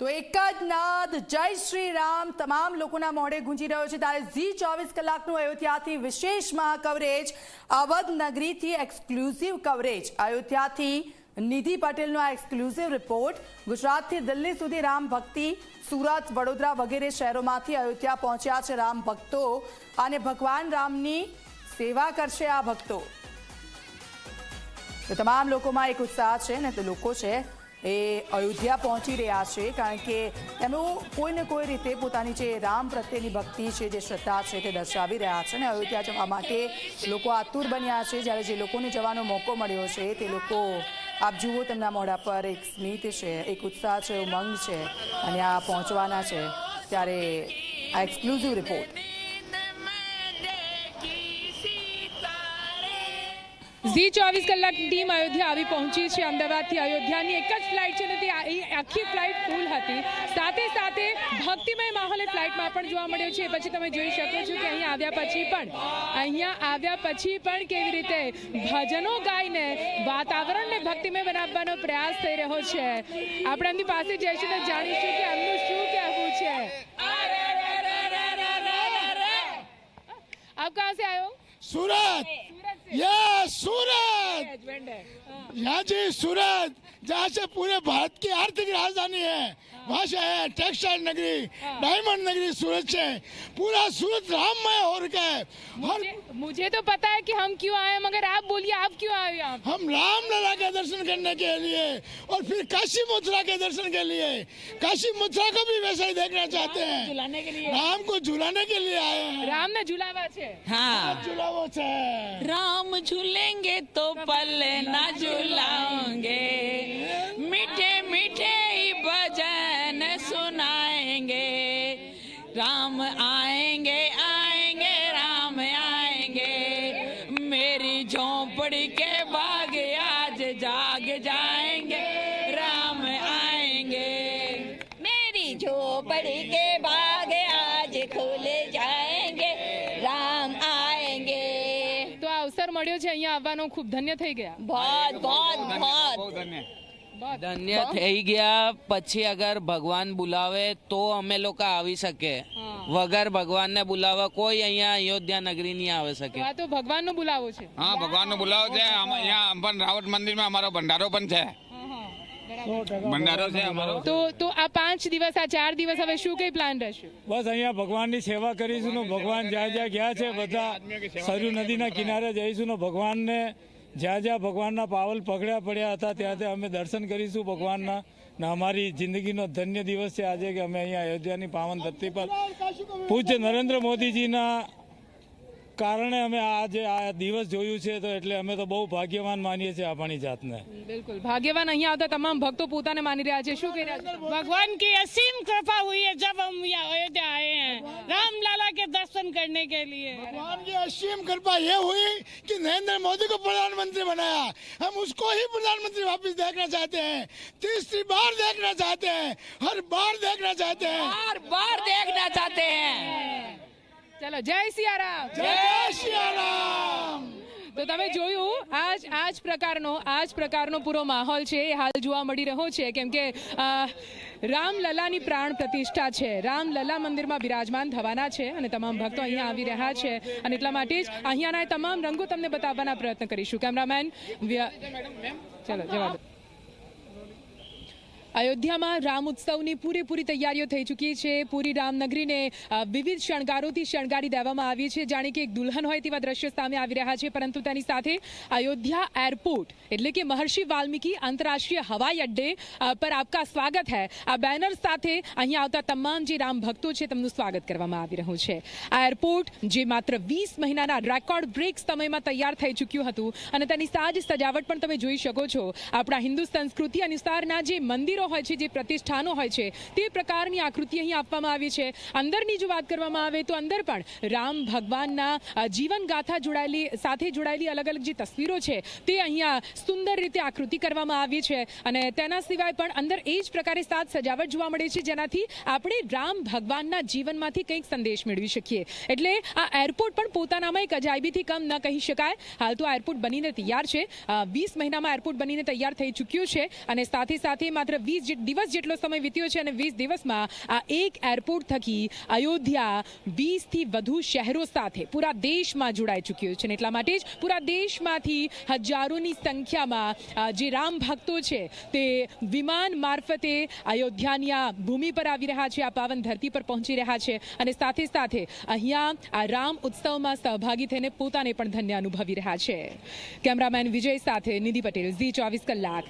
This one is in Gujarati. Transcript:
તો એક જ નાદ જય શ્રી રામ તમામ લોકોના મોઢે ગુંજી રહ્યો છે. ત્યારે ઝી ચોવીસ કલાકનું અયોધ્યાથી વિશેષ કવરેજ અવધ નગરીથી એક્સક્લુઝિવ કવરેજ અયોધ્યાથી નિધિ પટેલનો આ એક્સક્લુઝિવ રિપોર્ટ ગુજરાતથી દિલ્હી સુધી રામ ભક્તિ, સુરત, વડોદરા વગેરે શહેરોમાંથી અયોધ્યા પહોંચ્યા છે રામ ભક્તો અને ભગવાન રામની સેવા કરશે આ ભક્તો. તો તમામ લોકોમાં એક ઉત્સાહ છે ને તો લોકો છે એ અયોધ્યા પહોંચી રહ્યા છે કારણ કે તેમનું કોઈને કોઈ રીતે પોતાની જે રામ પ્રત્યેની ભક્તિ છે, જે શ્રદ્ધા છે તે દર્શાવી રહ્યા છે અને અયોધ્યા જવા માટે લોકો આતુર બન્યા છે. જ્યારે જે લોકોને જવાનો મોકો મળ્યો છે તે લોકો, આપ જુઓ તેમના મોઢા પર એક સ્મિત છે, એક ઉત્સાહ છે, ઉમંગ છે અને આ પહોંચવાના છે. ત્યારે આ એક્સક્લુઝિવ રિપોર્ટ ઝી ચોવીસ કલાક ટીમ અયોધ્યા આવી પહોંચી છે. અમદાવાદથી અયોધ્યાની એક જ ફ્લાઇટ છે ને તે આખી ફ્લાઇટ ફૂલ હતી. સાથે સાથે ભક્તિમય માહોલ ફ્લાઇટમાં પણ જોવા મળ્યો છે. પછી તમે જોઈ શકો છો કે અહીંયા આવ્યા પછી પણ અહીંયા આવ્યા પછી પણ કેવી રીતે ભજનો ગાઈને વાતાવરણને ભક્તિમય બનાવવાનો પ્રયાસ થઈ રહ્યો છે. આપણે એમની પાસે જઈશું ને જાણીશું કે એમનું શું કહેવું છે. સુરત યસ સુરત सूरत जी सूरत जहाँ से पूरे भारत की आर्थिक राजधानी है वहाँ से है टेक्सटाइल नगरी डायमंड नगरी सूरत से। पूरा सूरत राममय हो रखा है। और मुझे, मुझे तो पता है कि हम क्यों आए मगर आप बोलिए आप क्यों आए हो यहाँ पे? हम रामलला के दर्शन करने के लिए और फिर काशी मथुरा के दर्शन के लिए। काशी मथुरा को भी वैसे ही देखना चाहते हैं। झुलाने के लिए। राम को झुलाने के लिए आए हैं। राम ने झुलावा हाँ। झुलावो से। राम झूलेंगे तो पल्ले ना झुलाओगे। मीठे मीठे ही भजन सुनाएँगे। राम आएँगे आएँगे, राम आएँगे। मेरी झोंपड़ी के बाग आज जाग जाएँगे। राम आएँगे। मेरी झोपड़ी के અવસર મળ્યો છે અહીંયા આવવાનો ખૂબ ધન્ય થઈ ગયા. ધન્ય થઈ ગયા પછી અગર ભગવાન બુલાવે તો અમે લોકો આવી શકે. વગર ભગવાન ને બોલાવવા કોઈ અહીંયા અયોધ્યા નગરી નહીં આવી શકે. તો ભગવાનનું બોલાવો છે. હા ભગવાન નો બોલાવો છે. અહીંયા રાવત મંદિરમાં અમારો ભંડારો પણ છે. ભંડારો છે અમારો? તો તો આ પાંચ દિવસ આ ચાર દિવસ હવે શું કઈ પ્લાન રહેશે? બસ અહીંયા ભગવાનની સેવા કરીશું ને ભગવાન જ્યાં જ્યાં ગયા છે બધા સરયુ નદીના કિનારે જઈશું ને ભગવાનને જ્યાં જ્યાં ભગવાનના પાવલ પકડ્યા પડ્યા હતા ત્યાં ત્યાં અમે દર્શન કરીશું ભગવાનના ને અમારી જિંદગીનો ધન્ય દિવસ છે આજે કે અમે અહીંયા અયોધ્યાની પાવન ધરતી પર. પૂજ્ય નરેન્દ્ર મોદીજીના કારણે અમે આજે આ દિવસ જોયું છે તો એટલે અમે તો બહુ ભાગ્યવાન માનીએ છીએ આપણી જાતને બિલકુલ ભાગ્યવાન અહીંયા આવતા તમામ ભક્તો પોતાને માની રહ્યા છે શું કહી રહ્યા છે भगवान की असीम कृपा हुई है जब हम यहाँ अयोध्या आए हैं राम लाला के दर्शन करने के लिए भगवान की असीम कृपा ये हुई कि नरेंद्र मोदी को प्रधानमंत्री बनाया हम उसको ही प्रधानमंत्री वापस देखना चाहते हैं तीसरी बार देखना चाहते हैं हर बार देखना चाहते हैं बार बार देखना चाहते हैं ચલો જય સિયારામ. જય સિયારામ. તો તમે જોયું આજ આ જ પ્રકારનો આ જ પ્રકારનો પૂરો માહોલ છે એ હાલ જોવા મળી રહ્યો છે. કેમ કે રામલલાની પ્રાણ પ્રતિષ્ઠા છે. રામલલા મંદિરમાં બિરાજમાન થવાના છે અને તમામ ભક્તો અહીંયા આવી રહ્યા છે. અને એટલા માટે જ અહીંયાના તમામ રંગો તમને બતાવવાના પ્રયત્ન કરીશું. કેમેરામેન ચલો જવાબ. અયોધ્યામાં રામ ઉત્સવની પૂરેપૂરી તૈયારીઓ થઈ ચૂકી છે. પૂરી રામનગરીને વિવિધ શણગારોથી શણગારી દેવામાં આવી છે. જાણે કે એક દુલ્હન હોય તેવા દ્રશ્યો સામે આવી રહ્યા છે, પરંતુ તેની સાથે અયોધ્યા એરપોર્ટ, એટલે કે મહર્ષિ વાલ્મીકી આંતરરાષ્ટ્રીય હવાઈ અડ્ડે પર આપકા સ્વાગત है આ બેનર સાથે અહીં આવતા તમામ જે રામ ભક્તો છે, તેમનું સ્વાગત કરવામાં આવી રહ્યું છે. આ એરપોર્ટ, જે માત્ર વીસ મહિનાના રેકોર્ડ બ્રેક સમયમાં તૈયાર થઈ ચૂક્યું હતું, અને તેની સાજ સજાવટ પણ તમે જોઈ શકો છો. આપણા હિન્દુ સંસ્કૃતિ અનુસારના જે મંદિરો હોય છે, જે પ્રતિષ્ઠાનો હોય છે, તે પ્રકારની આકૃતિ અહીં આપવામાં આવી છે. અંદરની જો વાત કરવામાં આવે તો અંદર પણ રામ ભગવાનના જીવનગાથા જોડાયેલી, સાથે જોડાયેલી અલગ અલગ જે તસવીરો છે, તે અહીંયા સુંદર રીતે આકૃતિ કરવામાં આવી છે. અને તેના સિવાય પણ અંદર એ જ પ્રકારે સાત સજાવટ જોવા મળે છે, જેનાથી આપણે રામ ભગવાનના જીવનમાંથી કંઈક સંદેશ મેળવી શકીએ. એટલે આ એરપોર્ટ પણ પોતાનામાં એક અજાયબીથી કમ ન કહી શકાય. હાલ તો એરપોર્ટ બનીને તૈયાર છે. વીસ મહિનામાં એરપોર્ટ બનીને તૈયાર થઈ ચૂક્યું છે. અને સાથે સાથે માત્ર વીસ વીસ દિવસ જેટલો સમય વીત્યો છે અને વીસ દિવસમાં આ એક એરપોર્ટ થકી અયોધ્યા વીસથી વધુ શહેરો સાથે પૂરા દેશમાં જોડાઈ ચૂક્યું છે. એટલા માટે જ પૂરા દેશમાંથી હજારોની સંખ્યામાં જે રામ ભક્તો છે, તે વિમાન મારફતે અયોધ્યાની આ ભૂમિ પર આવી રહ્યા છે, આ પાવન ધરતી પર પહોંચી રહ્યા છે અને સાથે સાથે અહીંયા આ રામ ઉત્સવમાં સહભાગી થઈને પોતાને પણ ધન્ય અનુભવી રહ્યા છે. કેમેરામેન વિજય સાથે નિધિ પટેલ, ઝી ચોવીસ કલાક.